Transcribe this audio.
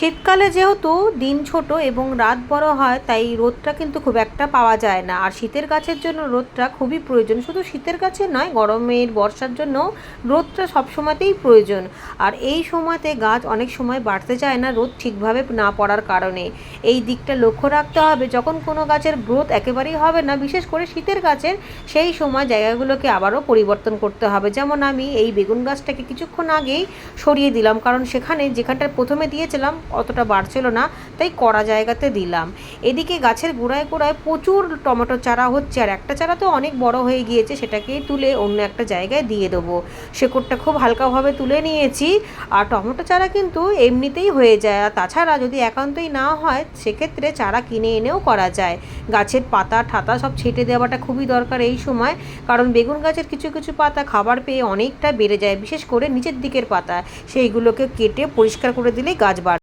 শীতকালে যেহেতু দিন ছোট এবং রাত বড় হয়, তাই রোদটা কিন্তু খুব একটা পাওয়া যায় না। আর শীতের গাছের জন্য রোদটা খুবই প্রয়োজন। শুধু শীতের গাছে নয়, গরমের, বর্ষার জন্য রোদটা সবসময়তেই প্রয়োজন। আর এই সময়তে গাছ অনেক সময় বাড়তে চায় না, রোদ ঠিকভাবে না পড়ার কারণে। এই দিকটা লক্ষ্য রাখতে হবে, যখন কোনো গাছের গ্রোথ একেবারেই হবে না, বিশেষ করে শীতের গাছের, সেই সময় জায়গাগুলোকে আবারও পরিবর্তন করতে হবে। যেমন আমি এই বেগুন গাছটাকে কিছুক্ষণ আগেই সরিয়ে দিলাম, কারণ সেখানে যেখানটা প্রথমে দিয়েছিলাম অতটা বাড়ছিল না, তাই কড়া জায়গাতে দিলাম। এদিকে গাছের গোড়ায় গোড়ায় প্রচুর টমেটো চারা হচ্ছে, আর একটা চারা তো অনেক বড় হয়ে গিয়েছে, সেটাকেই তুলে অন্য একটা জায়গায় দিয়ে দেবো। শেকড়টা খুব হালকাভাবে তুলে নিয়েছি, আর টমেটো চারা কিন্তু এমনিতেই হয়ে যায়। আর তাছাড়া যদি একান্তই না হয়, সেক্ষেত্রে চারা কিনে এনেও করা যায়। গাছের পাতা, ঠাতা সব ছেটে দেওয়াটা খুবই দরকার এই সময়, কারণ বেগুন গাছের কিছু কিছু পাতা খাবার পেয়ে অনেকটা বেড়ে যায়, বিশেষ করে নিচের দিকের পাতা। সেইগুলোকে কেটে পরিষ্কার করে দিলেই গাছ বাড়ে।